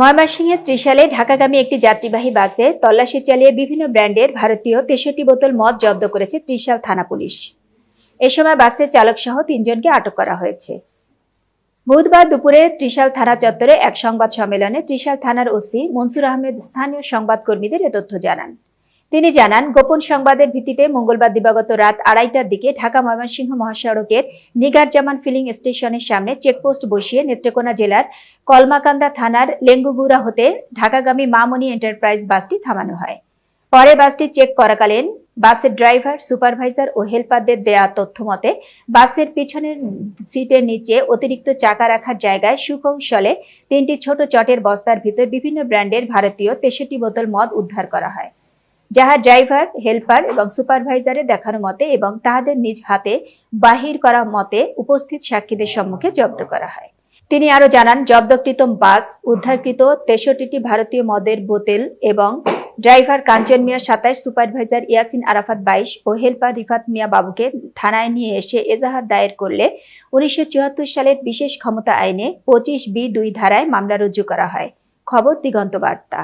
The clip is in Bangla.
ময়মনসিংহের ত্রিশালে ঢাকাগামী একটি যাত্রীবাহী বাসে তল্লাশি চালিয়ে বিভিন্ন ব্র্যান্ডের ভারতীয় তেষট্টি বোতল মদ জব্দ করেছে ত্রিশাল থানা পুলিশ। এ সময় বাসের চালক সহ তিনজনকে আটক করা হয়েছে। বুধবার দুপুরে ত্রিশাল থানা চত্বরে এক সংবাদ সম্মেলনে ত্রিশাল থানার ওসি মনসুর আহমেদ স্থানীয় সংবাদকর্মীদের এ তথ্য জানান। তিনি জানান, গোপন সংবাদের ভিত্তিতে মঙ্গলবার দিবাগত রাত আড়াইটার দিকে ঢাকা ময়মনসিংহ মহাসড়কের নিগারজামান ফিলিং স্টেশনের সামনে চেকপোস্ট বসিয়ে নেত্রকোনা জেলার কলমাকান্দা থানার লেঙ্গুবুড়া হতে ঢাকাগামী মামনি এন্টারপ্রাইজ বাসটি থামানো হয়। পরে বাসটি চেক করাকালীন বাসের ড্রাইভার, সুপারভাইজার ও হেলপারদের দেয়া তথ্য মতে, বাসের পিছনের সিটের নিচে অতিরিক্ত চাকা রাখার জায়গায় সুকৌশলে তিনটি ছোট চটের বস্তার ভিতর বিভিন্ন ব্র্যান্ডের ভারতীয় তেষট্টি বোতল মদ উদ্ধার করা হয়। যাহা ড্রাইভার হেল্পার এবং সুপারভাইজারের দেখানো মতে এবং তাহাদের নিজ হাতে বাহির করা মতে উপস্থিত সাক্ষীদের সম্মুখে জব্দ করা হয়। তিনি আরও জানান জব্দকৃত বাস, উদ্ধারকৃত তেষট্টিটি ভারতীয় মদের বোতল এবং ড্রাইভার কাঞ্চন মিয়া সাতাইশ সুপারভাইজার ইয়াসিন আরাফাত বাইশ ও হেল্পার রিফাত মিয়া বাবুকে থানায় নিয়ে এসে এজাহার দায়ের করলে উনিশশো চুয়াত্তর সালের বিশেষ ক্ষমতা আইনে পঁচিশ বি দুই ধারায় মামলা রুজু করা হয়। খবর দিগন্ত বার্তা।